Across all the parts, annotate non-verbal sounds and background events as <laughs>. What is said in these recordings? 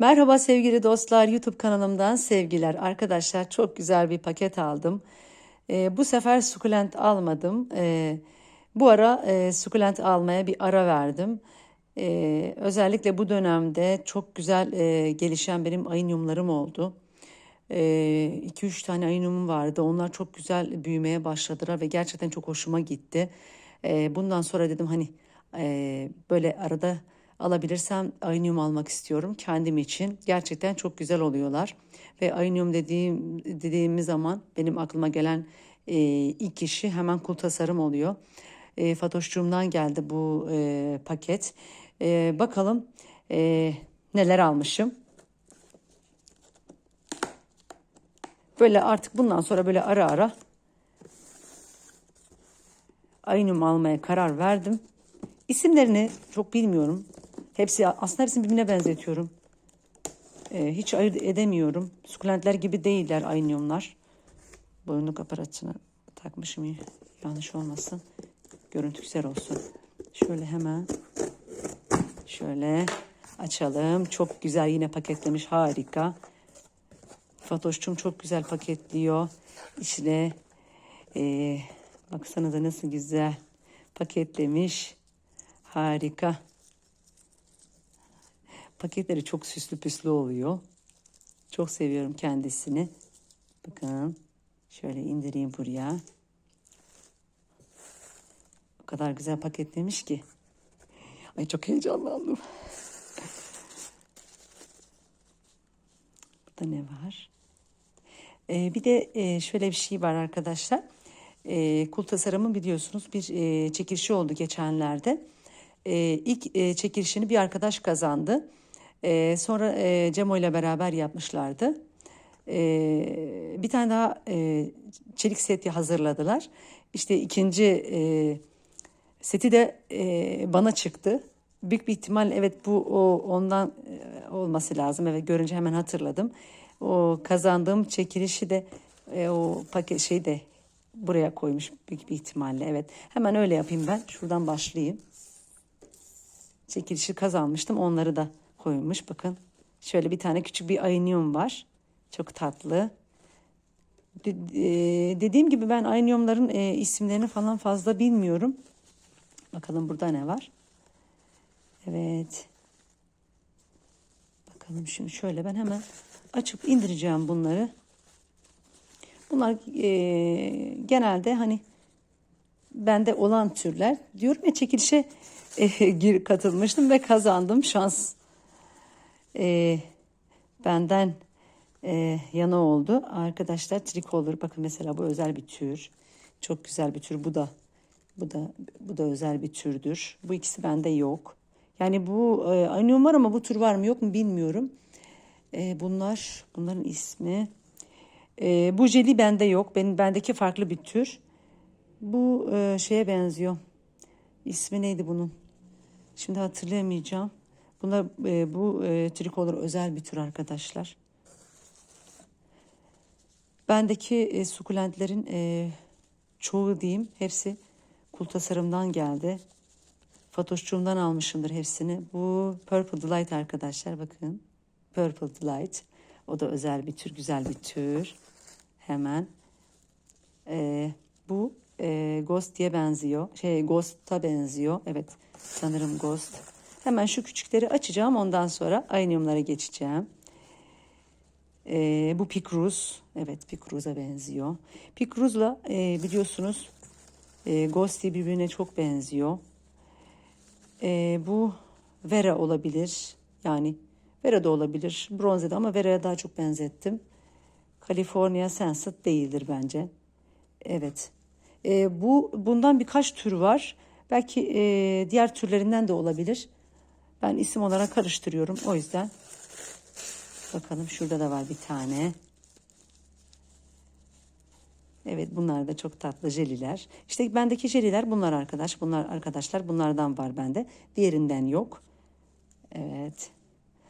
Merhaba sevgili dostlar, YouTube kanalımdan sevgiler. Arkadaşlar çok güzel bir paket aldım. Ee, bu sefer sukulent almadım. Ee, bu ara e, sukulent almaya bir ara verdim. Ee, özellikle bu dönemde çok güzel e, gelişen benim ayınyumlarım oldu. 2-3 tane ayınyumum vardı. Onlar çok güzel büyümeye başladılar ve gerçekten çok hoşuma gitti. Ee, bundan sonra dedim hani e, böyle arada alabilirsem aynium almak istiyorum kendim için. Gerçekten çok güzel oluyorlar. Ve aynium dediğim dediğimiz zaman benim aklıma gelen e, ilk kişi hemen kul tasarım oluyor. E, Fatoşçuğumdan geldi bu e, paket. E, bakalım e, neler almışım. Böyle artık bundan sonra böyle ara ara aynium almaya karar verdim. İsimlerini çok bilmiyorum. Hepsi aslında hepsini birbirine benzetiyorum. Ee, hiç ayırt edemiyorum. Sukulentler gibi değiller aynyumlar. Boyunluk aparatını takmışım yanlış olmasın. Görüntü güzel olsun. Şöyle hemen şöyle açalım. Çok güzel yine paketlemiş harika. Fatoş'cum çok güzel paketliyor. İçine e, baksanıza nasıl güzel paketlemiş. Harika. Paketleri çok süslü püslü oluyor. Çok seviyorum kendisini. Bakın şöyle indireyim buraya. O kadar güzel paketlemiş ki. Ay çok heyecanlandım. <laughs> Burada ne var? Ee, bir de e, şöyle bir şey var arkadaşlar. E, kul tasarımı biliyorsunuz bir e, çekilişi oldu geçenlerde. E, ilk e, çekilişini bir arkadaş kazandı. E, sonra e, Cemo ile beraber yapmışlardı. E, bir tane daha e, çelik seti hazırladılar. İşte ikinci e, seti de e, bana çıktı. Büyük bir ihtimal evet bu o ondan e, olması lazım. Evet görünce hemen hatırladım. O kazandığım çekilişi de e, o paket şeyi de buraya koymuş büyük bir ihtimalle. Evet hemen öyle yapayım ben. Şuradan başlayayım. Çekilişi kazanmıştım. Onları da koymuş. Bakın şöyle bir tane küçük bir aynium var. Çok tatlı. E, dediğim gibi ben ayniumların e, isimlerini falan fazla bilmiyorum. Bakalım burada ne var? Evet. Bakalım şimdi şöyle ben hemen açıp indireceğim bunları. Bunlar e, genelde hani bende olan türler. Diyorum ya çekilişe e, katılmıştım ve kazandım. Şans e, benden e, yana oldu. Arkadaşlar trikolor bakın mesela bu özel bir tür. Çok güzel bir tür. Bu da bu da bu da özel bir türdür. Bu ikisi bende yok. Yani bu e, aynı var ama bu tür var mı yok mu bilmiyorum. E, bunlar bunların ismi. E, bu jeli bende yok. Benim bendeki farklı bir tür. Bu e, şeye benziyor. İsmi neydi bunun? Şimdi hatırlayamayacağım. Bunlar e, bu e, trikolor özel bir tür arkadaşlar. Bendeki e, sukulentlerin e, çoğu diyeyim hepsi kul tasarımdan geldi. Fatoşçuğumdan almışımdır hepsini. Bu Purple Delight arkadaşlar bakın. Purple Delight. O da özel bir tür, güzel bir tür. Hemen. E, bu e, Ghost diye benziyor. Şey Ghost'a benziyor. Evet sanırım Ghost. Hemen şu küçükleri açacağım. Ondan sonra ayniumlara geçeceğim. E, bu Picruz. Evet Picruz'a benziyor. Picruz'la e, biliyorsunuz e, Ghost diye birbirine çok benziyor. E, bu Vera olabilir. Yani Vera da olabilir. Bronze de ama Vera'ya daha çok benzettim. California Sunset değildir bence. Evet. E, bu bundan birkaç tür var. Belki e, diğer türlerinden de olabilir. Ben isim olarak karıştırıyorum. O yüzden bakalım şurada da var bir tane. Evet bunlar da çok tatlı jeliler. İşte bendeki jeliler bunlar arkadaş. Bunlar arkadaşlar bunlardan var bende. Diğerinden yok. Evet.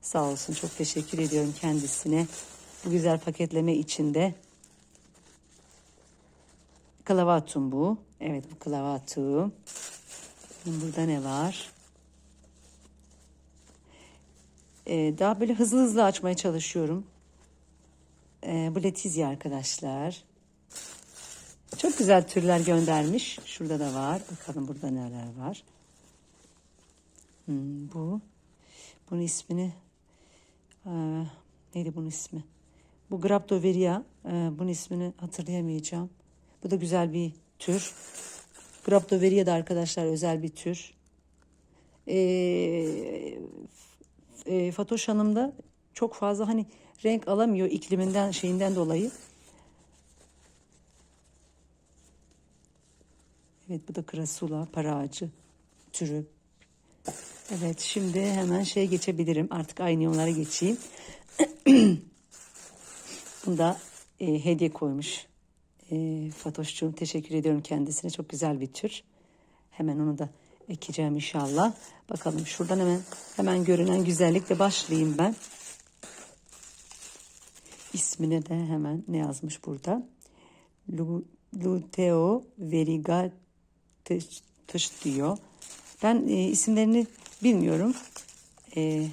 Sağ olsun çok teşekkür ediyorum kendisine. Bu güzel paketleme içinde. Klavatum bu. Evet bu klavatum. Burada ne var? Ee, daha böyle hızlı hızlı açmaya çalışıyorum. Ee, bu Letizia arkadaşlar. Çok güzel türler göndermiş. Şurada da var. Bakalım burada neler var. Hmm, bu. Bunun ismini ee, neydi bunun ismi? Bu Graptoveria. Ee, bunun ismini hatırlayamayacağım. Bu da güzel bir tür. Graptoveria da arkadaşlar özel bir tür. Ee, e, Fatoş Hanım da çok fazla hani renk alamıyor ikliminden şeyinden dolayı. Evet bu da krasula, para ağacı türü. Evet şimdi hemen şeye geçebilirim. Artık aynı yollara geçeyim. <clears throat> Bunu da e, hediye koymuş. E, Fatoş'cuğum teşekkür ediyorum kendisine. Çok güzel bir tür. Hemen onu da ekeceğim inşallah. Bakalım şuradan hemen hemen görünen güzellikle başlayayım ben. İsmine de hemen ne yazmış burada? Lu- Luteo verigatus diyor. Ben e, isimlerini bilmiyorum. E,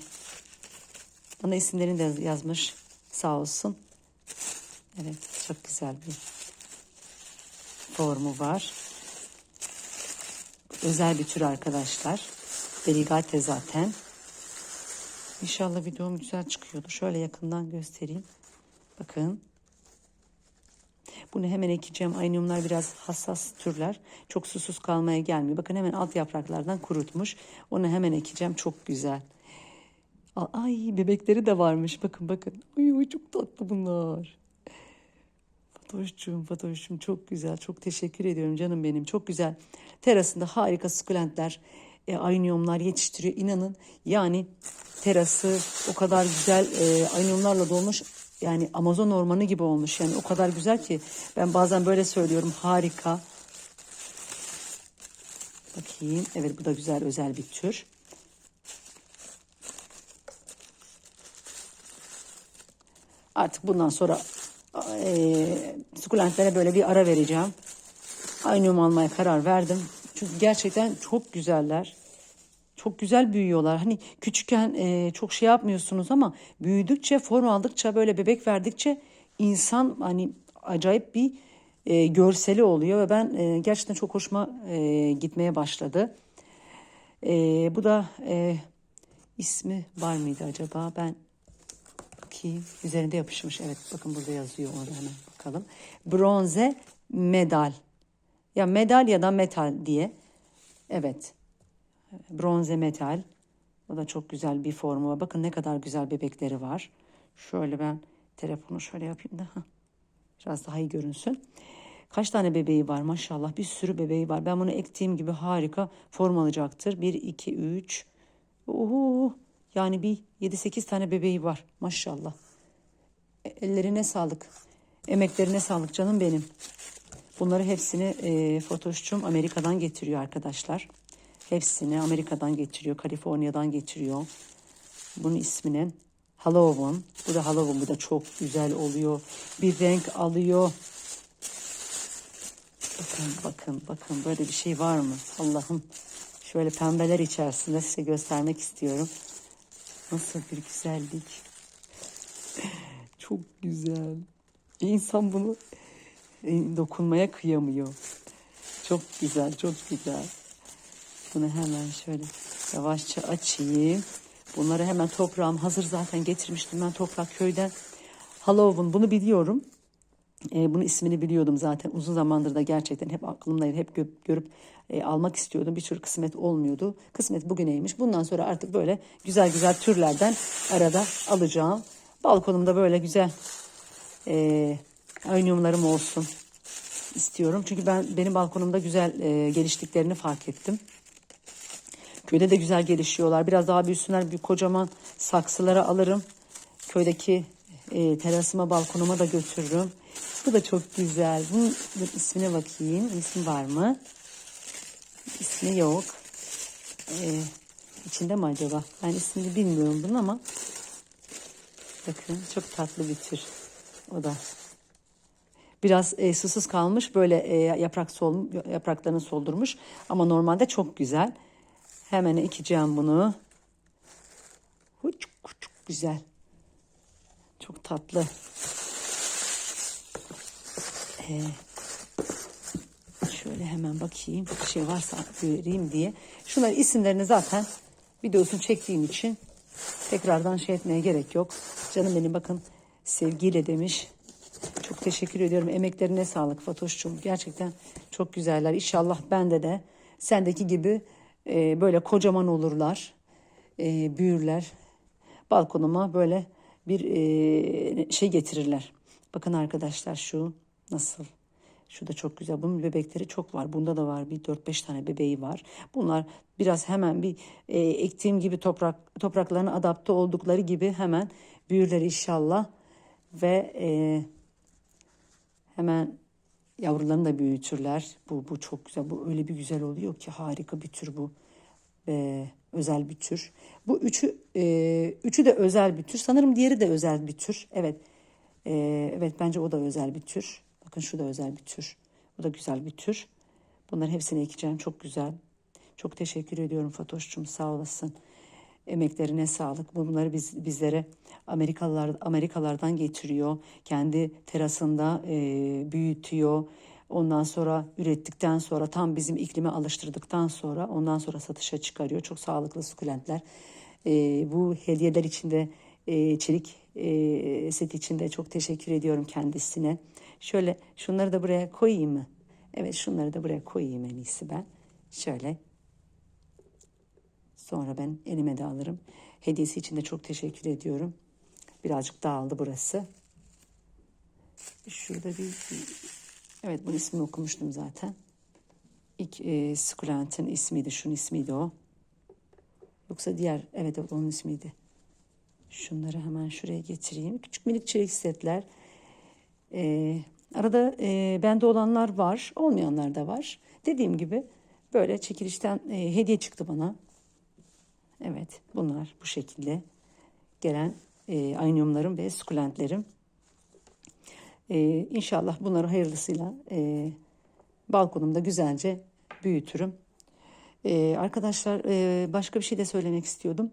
bana isimlerini de yazmış. Sağ olsun. Evet çok güzel bir formu var. Özel bir tür arkadaşlar. Verigate zaten. İnşallah videom güzel çıkıyordur. Şöyle yakından göstereyim. Bakın. Bunu hemen ekeceğim. Aynumlar biraz hassas türler. Çok susuz kalmaya gelmiyor. Bakın hemen alt yapraklardan kurutmuş. Onu hemen ekeceğim. Çok güzel. Ay bebekleri de varmış. Bakın bakın. Ay çok tatlı bunlar. Fatoş'cum, Fatoş'cum çok güzel. Çok teşekkür ediyorum canım benim. Çok güzel. Terasında harika sukulentler, e, ayniyomlar yetiştiriyor. İnanın yani terası o kadar güzel e, ayniyomlarla dolmuş. Yani Amazon ormanı gibi olmuş. Yani o kadar güzel ki ben bazen böyle söylüyorum. Harika. Bakayım. Evet bu da güzel özel bir tür. Artık bundan sonra e, sukulentlere böyle bir ara vereceğim. Aynı almaya karar verdim. Çünkü gerçekten çok güzeller. Çok güzel büyüyorlar. Hani küçükken e, çok şey yapmıyorsunuz ama büyüdükçe, form aldıkça, böyle bebek verdikçe insan hani acayip bir e, görseli oluyor ve ben e, gerçekten çok hoşuma e, gitmeye başladı. E, bu da e, ismi var mıydı acaba? Ben bakayım. Üzerinde yapışmış. Evet bakın burada yazıyor orada hemen bakalım. Bronze medal. Ya medal ya da metal diye. Evet. Bronze metal. O da çok güzel bir formu var. Bakın ne kadar güzel bebekleri var. Şöyle ben telefonu şöyle yapayım da. Biraz daha iyi görünsün. Kaç tane bebeği var maşallah. Bir sürü bebeği var. Ben bunu ektiğim gibi harika form alacaktır. 1, 2, 3. Oho. Yani bir 7-8 tane bebeği var maşallah. E, Ellerine sağlık. Emeklerine sağlık canım benim. Bunları hepsini e, Fotoş'cum Amerika'dan getiriyor arkadaşlar. Hepsini Amerika'dan getiriyor. Kaliforniya'dan getiriyor. Bunun isminin Halloween. Bu da Halloween. Bu da çok güzel oluyor. Bir renk alıyor. Bakın bakın bakın böyle bir şey var mı? Allah'ım. Şöyle pembeler içerisinde size göstermek istiyorum. Nasıl bir güzellik. Çok güzel. İnsan bunu e, dokunmaya kıyamıyor. Çok güzel, çok güzel. Bunu hemen şöyle yavaşça açayım. Bunları hemen toprağım hazır zaten getirmiştim ben toprak köyden. Halloween bunu biliyorum. E, bunun ismini biliyordum zaten uzun zamandır da gerçekten hep aklımdaydı. Hep gö- görüp e, almak istiyordum. Bir türlü kısmet olmuyordu. Kısmet bugüneymiş. Bundan sonra artık böyle güzel güzel türlerden arada alacağım. Balkonumda böyle güzel e, aynumlarım olsun istiyorum. Çünkü ben benim balkonumda güzel e, geliştiklerini fark ettim. Köyde de güzel gelişiyorlar. Biraz daha büyüsünler bir kocaman saksılara alırım. Köydeki e, terasıma balkonuma da götürürüm. Bu da çok güzel. Bunun ismine bakayım. İsmi var mı? İsmi yok. E, içinde mi acaba? Ben ismini bilmiyorum bunun ama bakın çok tatlı bir tür. O da biraz e, susuz kalmış böyle e, yaprak sol yapraklarını soldurmuş ama normalde çok güzel. Hemen ekeceğim bunu. Huç, huç, güzel. Çok tatlı. Ee, şöyle hemen bakayım bir şey varsa göreyim diye. Şunların isimlerini zaten videosunu çektiğim için tekrardan şey etmeye gerek yok. Canım benim bakın sevgiyle demiş. Çok teşekkür ediyorum. Emeklerine sağlık Fatoş'cum. Gerçekten çok güzeller. İnşallah bende de sendeki gibi e, böyle kocaman olurlar. E, büyürler. Balkonuma böyle bir e, şey getirirler. Bakın arkadaşlar şu nasıl? Şu da çok güzel. Bunun bebekleri çok var. Bunda da var bir 4-5 tane bebeği var. Bunlar biraz hemen bir e, ektiğim gibi toprak topraklarına adapte oldukları gibi hemen büyürler inşallah. Ve e, hemen yavrularını da büyütürler. Bu, bu çok güzel. Bu öyle bir güzel oluyor ki harika bir tür bu. Ve özel bir tür. Bu üçü e, üçü de özel bir tür. Sanırım diğeri de özel bir tür. Evet. E, evet bence o da özel bir tür. Bakın şu da özel bir tür. Bu da güzel bir tür. Bunların hepsini ekeceğim. Çok güzel. Çok teşekkür ediyorum Fatoş'cum. Sağ olasın. Emeklerine sağlık. Bunları biz, bizlere Amerikalılar Amerikalardan getiriyor. Kendi terasında e, büyütüyor. Ondan sonra ürettikten sonra tam bizim iklime alıştırdıktan sonra ondan sonra satışa çıkarıyor. Çok sağlıklı sukulentler. E, bu hediyeler içinde e, çelik e, set içinde çok teşekkür ediyorum kendisine. Şöyle şunları da buraya koyayım mı? Evet şunları da buraya koyayım en iyisi ben. Şöyle Sonra ben elime de alırım. Hediyesi için de çok teşekkür ediyorum. Birazcık dağıldı burası. Şurada bir, evet bunun ismini okumuştum zaten. İlk e, Sukulent'in ismiydi. Şunun ismiydi o. Yoksa diğer, evet evet onun ismiydi. Şunları hemen şuraya getireyim. Küçük minik çelik setler. E, arada e, bende olanlar var, olmayanlar da var. Dediğim gibi böyle çekilişten e, hediye çıktı bana. Evet bunlar bu şekilde gelen e, anyumlarım ve sukulentlerim. E, inşallah bunları hayırlısıyla e, balkonumda güzelce büyütürüm. E, arkadaşlar e, başka bir şey de söylemek istiyordum.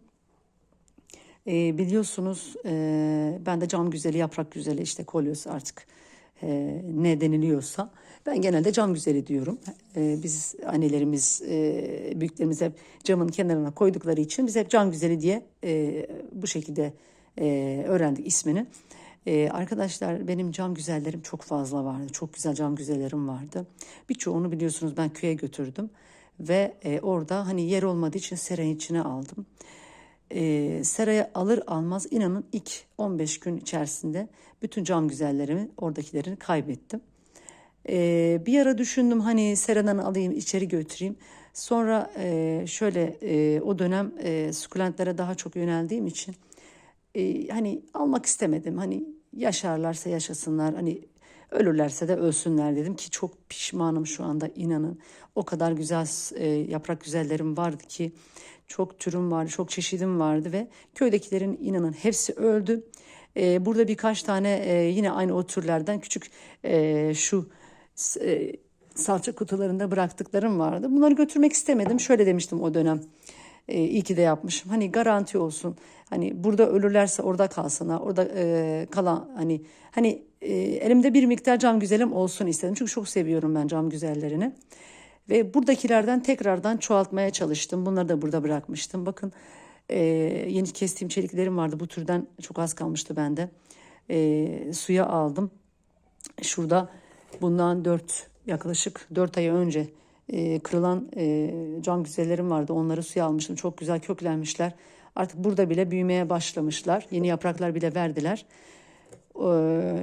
E, biliyorsunuz e, ben de cam güzeli, yaprak güzeli işte kolyos artık e, ne deniliyorsa ben genelde cam güzeli diyorum. E, biz annelerimiz, e, büyüklerimiz hep camın kenarına koydukları için biz hep cam güzeli diye e, bu şekilde e, öğrendik ismini. E, arkadaşlar benim cam güzellerim çok fazla vardı. Çok güzel cam güzellerim vardı. Birçoğunu biliyorsunuz ben köye götürdüm. Ve e, orada hani yer olmadığı için serenin içine aldım. E, seraya alır almaz inanın ilk 15 gün içerisinde bütün cam güzellerimi oradakilerini kaybettim. E, bir ara düşündüm hani seradan alayım içeri götüreyim. Sonra e, şöyle e, o dönem e, sukulentlere daha çok yöneldiğim için e, hani almak istemedim. Hani yaşarlarsa yaşasınlar hani ölürlerse de ölsünler dedim ki çok pişmanım şu anda inanın. O kadar güzel e, yaprak güzellerim vardı ki çok türüm vardı, çok çeşidim vardı ve köydekilerin inanın hepsi öldü. E, burada birkaç tane e, yine aynı o türlerden küçük e, şu e, salça kutularında bıraktıklarım vardı. Bunları götürmek istemedim. Şöyle demiştim o dönem. E, iyi ki de yapmışım. Hani garanti olsun. Hani burada ölürlerse orada kalsınlar. Orada e, kalan hani hani e, elimde bir miktar cam güzelim olsun istedim. Çünkü çok seviyorum ben cam güzellerini. Ve buradakilerden tekrardan çoğaltmaya çalıştım. Bunları da burada bırakmıştım. Bakın e, yeni kestiğim çeliklerim vardı. Bu türden çok az kalmıştı bende. E, suya aldım. Şurada bundan 4 yaklaşık 4 ay önce e, kırılan e, cam güzellerim vardı. Onları suya almıştım. Çok güzel köklenmişler. Artık burada bile büyümeye başlamışlar. Yeni yapraklar bile verdiler.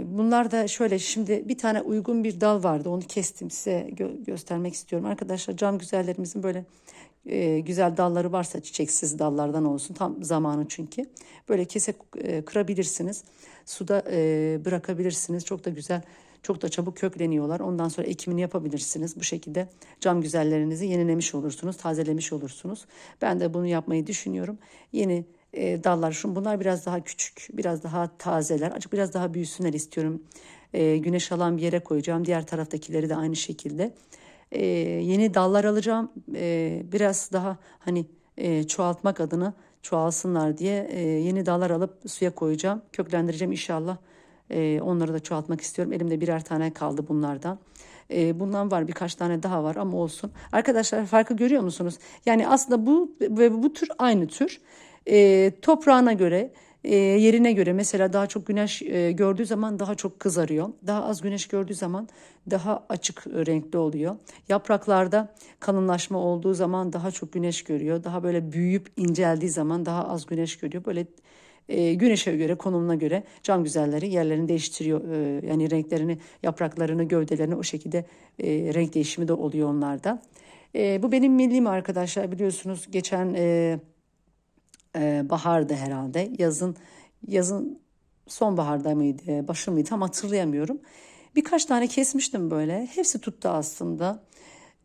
Bunlar da şöyle şimdi bir tane uygun bir dal vardı. Onu kestim size gö- göstermek istiyorum. Arkadaşlar cam güzellerimizin böyle e, güzel dalları varsa çiçeksiz dallardan olsun. Tam zamanı çünkü. Böyle kese e, kırabilirsiniz. Suda e, bırakabilirsiniz. Çok da güzel çok da çabuk kökleniyorlar. Ondan sonra ekimini yapabilirsiniz. Bu şekilde cam güzellerinizi yenilemiş olursunuz, tazelemiş olursunuz. Ben de bunu yapmayı düşünüyorum. Yeni e, dallar şun bunlar biraz daha küçük, biraz daha tazeler. Açık biraz daha büyüsünler istiyorum. E, güneş alan bir yere koyacağım. Diğer taraftakileri de aynı şekilde. E, yeni dallar alacağım. E, biraz daha hani e, çoğaltmak adına çoğalsınlar diye e, yeni dallar alıp suya koyacağım. Köklendireceğim inşallah. E, onları da çoğaltmak istiyorum. Elimde birer tane kaldı bunlardan. E, bundan var birkaç tane daha var ama olsun. Arkadaşlar farkı görüyor musunuz? Yani aslında bu ve bu tür aynı tür. E, toprağına göre e, yerine göre mesela daha çok güneş e, gördüğü zaman daha çok kızarıyor. Daha az güneş gördüğü zaman daha açık renkli oluyor. Yapraklarda kalınlaşma olduğu zaman daha çok güneş görüyor. Daha böyle büyüyüp inceldiği zaman daha az güneş görüyor. Böyle e, güneşe göre, konumuna göre can güzelleri yerlerini değiştiriyor. E, yani renklerini, yapraklarını, gövdelerini o şekilde e, renk değişimi de oluyor onlarda. E, bu benim millim arkadaşlar biliyorsunuz geçen e, e, baharda herhalde. Yazın yazın sonbaharda mıydı, başı mıydı tam hatırlayamıyorum. Birkaç tane kesmiştim böyle. Hepsi tuttu aslında.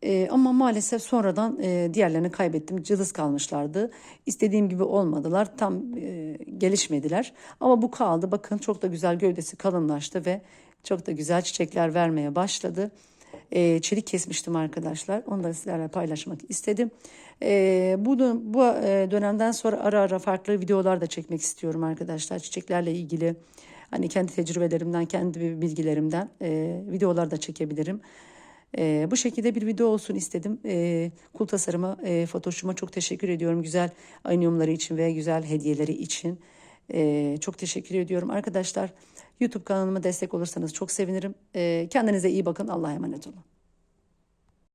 E, ama maalesef sonradan e, diğerlerini kaybettim. Cılız kalmışlardı. İstediğim gibi olmadılar. Tam e, gelişmediler. Ama bu kaldı. Bakın çok da güzel gövdesi kalınlaştı ve çok da güzel çiçekler vermeye başladı. E, çelik kesmiştim arkadaşlar. Onu da sizlerle paylaşmak istedim. E, bu bu dönemden sonra ara ara farklı videolar da çekmek istiyorum arkadaşlar. Çiçeklerle ilgili hani kendi tecrübelerimden, kendi bilgilerimden e, videolar da çekebilirim. E, bu şekilde bir video olsun istedim. E, kul tasarıma, e, Fotoş'uma çok teşekkür ediyorum. Güzel anyumları için ve güzel hediyeleri için. E, çok teşekkür ediyorum. Arkadaşlar YouTube kanalıma destek olursanız çok sevinirim. E, kendinize iyi bakın. Allah'a emanet olun.